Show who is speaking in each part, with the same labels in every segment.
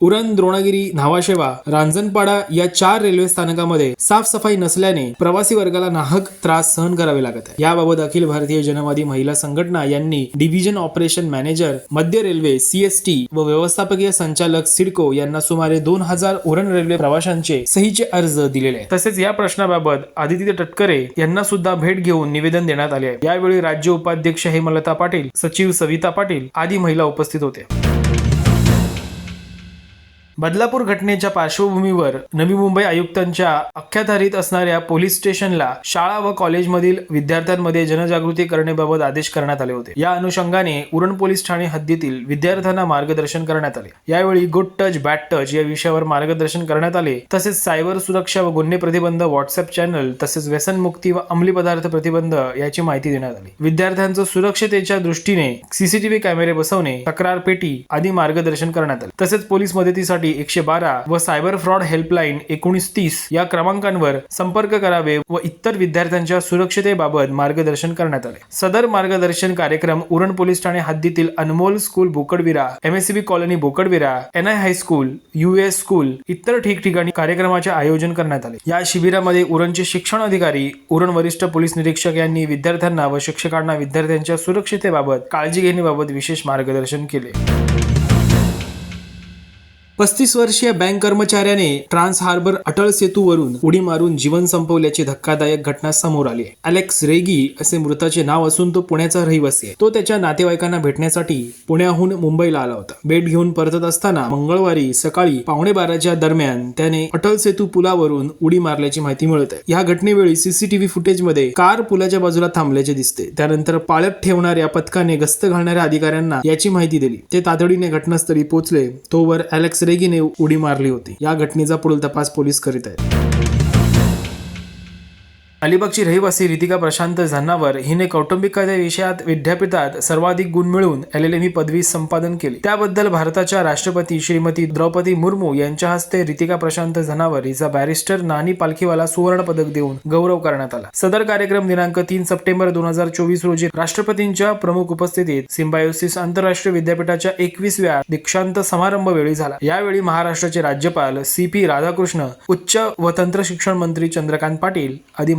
Speaker 1: उरण द्रोणागिरी न्हावाशेवा रांजणपाडा या चार रेल्वे स्थानकामध्ये साफसफाई नसल्याने प्रवासी वर्गाला नाहक त्रास सहन करावे लागत आहे. याबाबत अखिल भारतीय जनवादी महिला संघटना यांनी डिव्हिजन ऑपरेशन मॅनेजर मध्य रेल्वे सीएसटी व व्यवस्थापकीय संचालक सिडको यांना सुमारे दोन हजार उरण रेल्वे प्रवाशांचे सहीचे अर्ज दिलेले आहेत. तसेच या प्रश्नाबाबत आदित्य तटकरे यांना सुद्धा भेट घेऊन निवेदन देण्यात आले आहे. यावेळी राज्य उपाध्यक्ष हेमलता पाटील सचिव सविता पाटील आदी महिला उपस्थित होते. बदलापूर घटनेच्या पार्श्वभूमीवर नवी मुंबई आयुक्तांच्या अख्याधारीत असणाऱ्या पोलीस स्टेशनला शाळा व कॉलेजमधील विद्यार्थ्यांमध्ये जनजागृती करण्याबाबत आदेश करण्यात आले होते. या अनुषंगाने उरण पोलीस ठाणे हद्दीतील विद्यार्थ्यांना मार्गदर्शन करण्यात आले. यावेळी गुड टच बॅड टच या विषयावर मार्गदर्शन करण्यात आले. तसेच सायबर सुरक्षा व गुन्हे प्रतिबंध व्हॉट्सअप चॅनल तसेच व्यसनमुक्ती व अंमली पदार्थ प्रतिबंध याची माहिती देण्यात आली. विद्यार्थ्यांचं सुरक्षतेच्या दृष्टीने सीसीटीव्ही कॅमेरे बसवणे तक्रार पेटी आदी मार्गदर्शन करण्यात आले. तसेच पोलीस मदतीसाठी एकशे बारा व सायबर फ्रॉड हेल्पलाईन एकोणीस तीस या क्रमांकांवर संपर्क करावे व इतर विद्यार्थ्यांच्या सुरक्षतेबाबत मार्गदर्शन करण्यात आले. सदर मार्गदर्शन कार्यक्रम उरण पोलीस ठाणे हद्दीतील Anmol school Bokadvira MSCB colony Bokadvira NI high school US school इतर ठिकठिकाणी कार्यक्रमाचे आयोजन करण्यात आले. या शिबिरामध्ये उरणचे शिक्षण अधिकारी उरण वरिष्ठ पोलीस निरीक्षक यांनी विद्यार्थ्यांना व शिक्षकांना विद्यार्थ्यांच्या सुरक्षितेबाबत काळजी घेण्याबाबत विशेष मार्गदर्शन केले. पस्तीस वर्षीय बँक कर्मचाऱ्याने ट्रान्स हार्बर अटल सेतूवरून उडी मारून जीवन संपवल्याची धक्कादायक घटना समोर आली अलेक्स रेगी असे मृताचे नाव असून तो पुण्याचा रहिवासी आहे. तो त्याच्या नातेवाईकांना भेटण्यासाठी पुण्याहून मुंबईला आला होता. भेट घेऊन परतत असताना मंगळवारी सकाळी पावणे बाराच्या दरम्यान त्याने अटल सेतू पुलावरून उडी मारल्याची माहिती मिळत आहे. या घटनेवेळी सीसीटीव्ही फुटेजमध्ये कार पुलाच्या बाजूला थांबल्याचे दिसते. त्यानंतर पाळत ठेवणाऱ्या पथकाने गस्त घालणाऱ्या अधिकाऱ्यांना याची माहिती दिली. ते तातडीने घटनास्थळी पोहोचले. तोवर अलेक्स रेगीने उडी मारली होती. या घटनेचा पुढील तपास पोलीस करीत आहेत. अलिबागची रहिवासी रितिका प्रशांत झन्नावर हिने कौटुंबिक कायदा विषयात विद्यापीठात सर्वाधिक गुण मिळवून एल एल एम ही पदवी संपादन केली. त्याबद्दल भारताच्या राष्ट्रपती श्रीमती द्रौपदी मुर्मू यांच्या हस्ते रितिका प्रशांत झनावर हिचा बॅरिस्टर नानी पालखीवाला सुवर्ण पदक देऊन गौरव करण्यात आला. सदर कार्यक्रम दिनांक तीन सप्टेंबर दोन हजार चोवीस रोजी राष्ट्रपतींच्या प्रमुख उपस्थितीत सिम्बायोसिस आंतरराष्ट्रीय विद्यापीठाच्या एकवीसव्या दीक्षांत समारंभ वेळी झाला. यावेळी महाराष्ट्राचे राज्यपाल सी पी राधाकृष्ण उच्च व तंत्र शिक्षण मंत्री चंद्रकांत पाटील आदी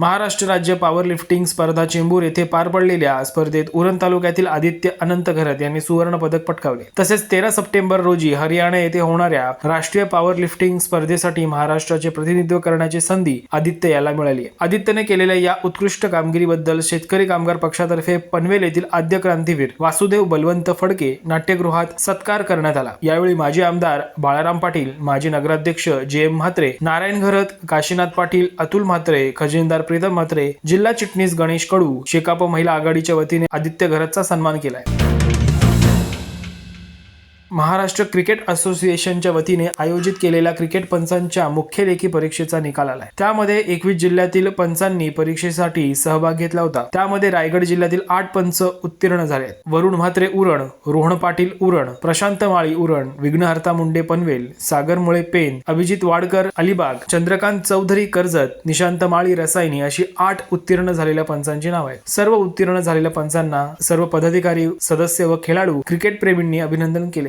Speaker 1: महाराष्ट्र राज्य पॉवर लिफ्टिंग स्पर्धा चेंबूर येथे पार पडलेल्या स्पर्धेत उरण तालुक्यातील आदित्य अनंत घरत यांनी सुवर्ण पदक पटकावले. तसेच तेरा सप्टेंबर रोजी हरियाणा येथे होणाऱ्या राष्ट्रीय पॉवर लिफ्टिंग स्पर्धेसाठी महाराष्ट्राचे प्रतिनिधित्व करण्याची संधी आदित्य याला मिळाली. आदित्यने केलेल्या या उत्कृष्ट कामगिरीबद्दल शेतकरी कामगार पक्षातर्फे पनवेल येथील आद्य क्रांतीवीर वासुदेव बलवंत फडके नाट्यगृहात सत्कार करण्यात आला. यावेळी माजी आमदार बाळाराम पाटील माजी नगराध्यक्ष जे एम म्हात्रे नारायण घरत काशीनाथ पाटील अतुल म्हात्रे खजिनदार प्रीतम म्हात्रे जिल्हा चिटणीस गणेश कडू शेकाप महिला आघाडीच्या वतीने आदित्य घरतचा सन्मान केलाय. महाराष्ट्र क्रिकेट असोसिएशनच्या वतीने आयोजित केलेल्या क्रिकेट पंचांच्या मुख्य लेखी परीक्षेचा निकाल आलाय. त्यामध्ये एकवीस जिल्ह्यातील पंचांनी परीक्षेसाठी सहभाग घेतला होता. त्यामध्ये रायगड जिल्ह्यातील आठ पंच उत्तीर्ण झाले वरुण म्हात्रे उरण रोहन पाटील उरण प्रशांत माळी उरण विघ्नहर्ता मुंडे पनवेल सागर मुळे पेन अभिजित वाडकर अलिबाग चंद्रकांत चौधरी कर्जत निशांत माळी रसायनी अशी आठ उत्तीर्ण झालेल्या पंचांची नाव आहेत. सर्व उत्तीर्ण झालेल्या पंचांना सर्व पदाधिकारी सदस्य व खेळाडू क्रिकेट प्रेमींनी अभिनंदन केले.